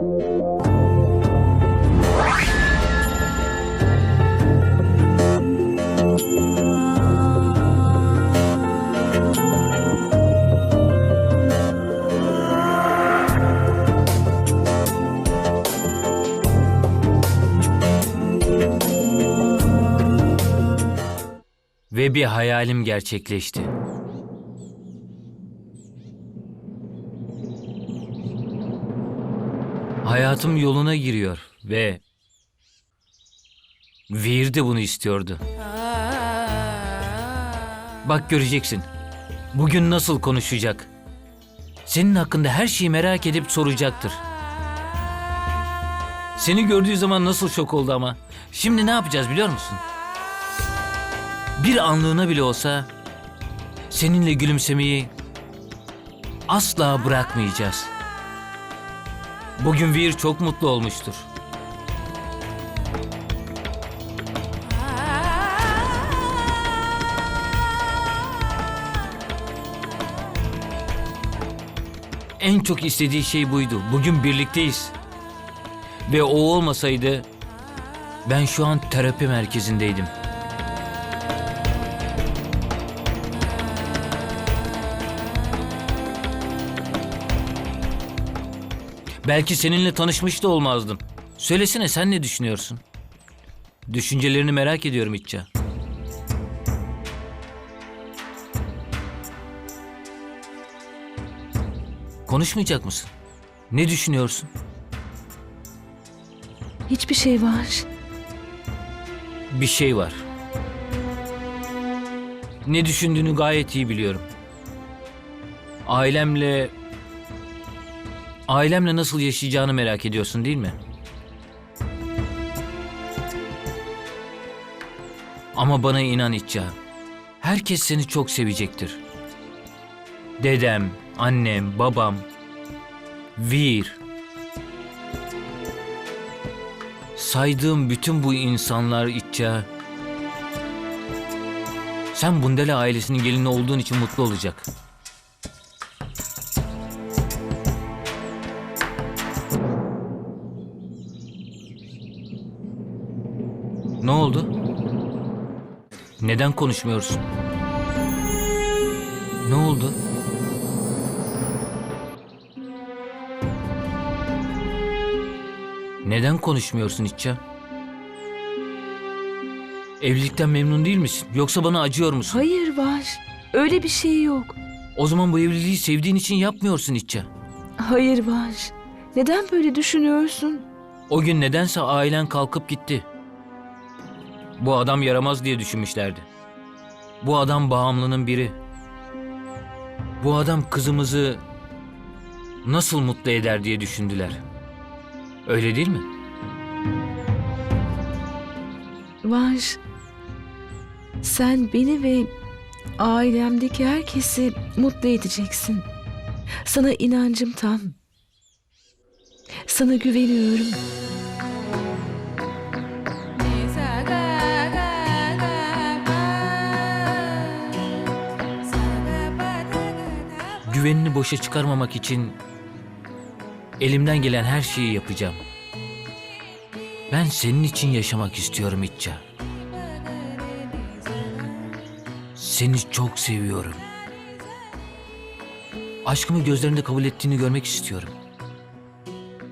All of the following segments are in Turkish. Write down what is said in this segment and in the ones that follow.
Ve bir hayalim gerçekleşti. Hayatım yoluna giriyor ve Veer de bunu istiyordu. Bak göreceksin. Bugün nasıl konuşacak. Senin hakkında her şeyi merak edip soracaktır. Seni gördüğü zaman nasıl şok oldu ama. Şimdi ne yapacağız biliyor musun? Bir anlığına bile olsa seninle gülümsemeyi asla bırakmayacağız. Bugün Veer çok mutlu olmuştur. En çok istediği şey buydu. Bugün birlikteyiz. Ve o olmasaydı ben şu an terapi merkezindeydim. Belki seninle tanışmış da olmazdım. Söylesene sen ne düşünüyorsun? Düşüncelerini merak ediyorum İtça. Konuşmayacak mısın? Ne düşünüyorsun? Hiçbir şey var. Bir şey var. Ne düşündüğünü gayet iyi biliyorum. Ailemle ailemle nasıl yaşayacağını merak ediyorsun değil mi? Ama bana inan İtça. Herkes seni çok sevecektir. Dedem, annem, babam, Vir. Saydığım bütün bu insanlar İtça. Sen Bundele ailesinin gelini olduğun için mutlu olacak. Ne oldu? Neden konuşmuyorsun? Ne oldu? Neden konuşmuyorsun İtça? Evlilikten memnun değil misin? Yoksa bana acıyor musun? Hayır var. Öyle bir şey yok. O zaman bu evliliği sevdiğin için yapmıyorsun İtça. Hayır var. Neden böyle düşünüyorsun? O gün nedense ailen kalkıp gitti. Bu adam yaramaz diye düşünmüşlerdi. Bu adam bağımlının biri. Bu adam kızımızı nasıl mutlu eder diye düşündüler. Öyle değil mi? Var. Sen beni ve ailemdeki herkesi mutlu edeceksin. Sana inancım tam. Sana güveniyorum. Güvenini boşa çıkarmamak için elimden gelen her şeyi yapacağım. Ben senin için yaşamak istiyorum İtça. Seni çok seviyorum. Aşkımı gözlerinde kabul ettiğini görmek istiyorum.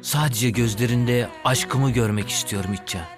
Sadece gözlerinde aşkımı görmek istiyorum İtça.